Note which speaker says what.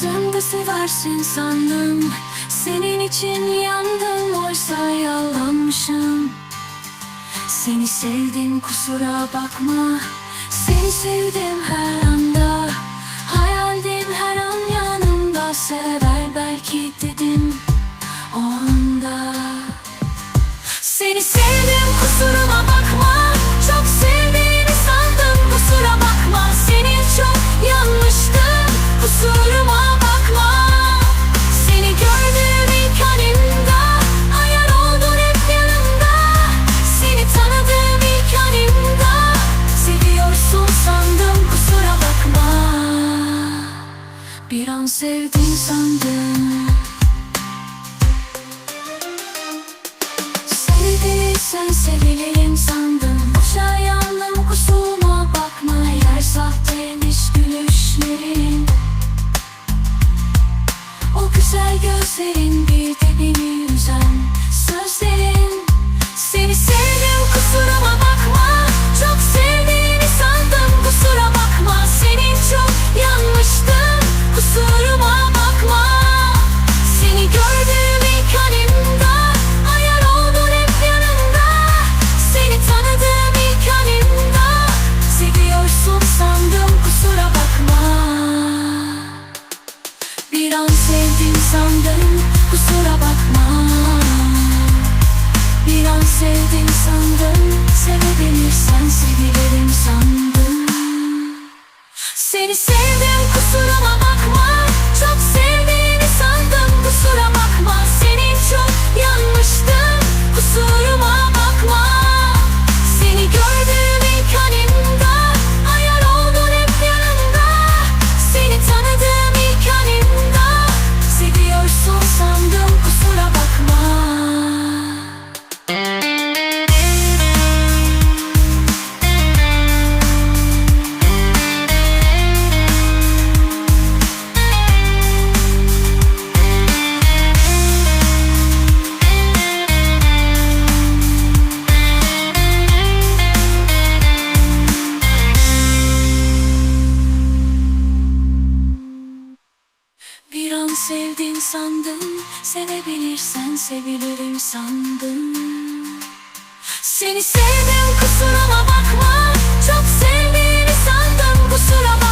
Speaker 1: Sen de seversin sandım. Senin için yandım oysa yalanmışım Seni sevdim kusura bakma. Seni sevdim her anda. Hayaldim her an yanımda. Sever belki dedim o anda. Seni sevdim kusuruma bakma Bir an sevdim sandım. Sevdiysen sevilelim sandım. Boşa yandım kusuruma bakma. Yer sahteymiş gülüşlerin. O güzel gözlerin bir sevdim sandım Sevebilirsen sevilerim sandım Seni sevdim kusuruma bakma sandım Sevebilirsen sevilirim sandım Seni sevdim kusuruma bakma. Çok sevdiğini sandım kusura bakma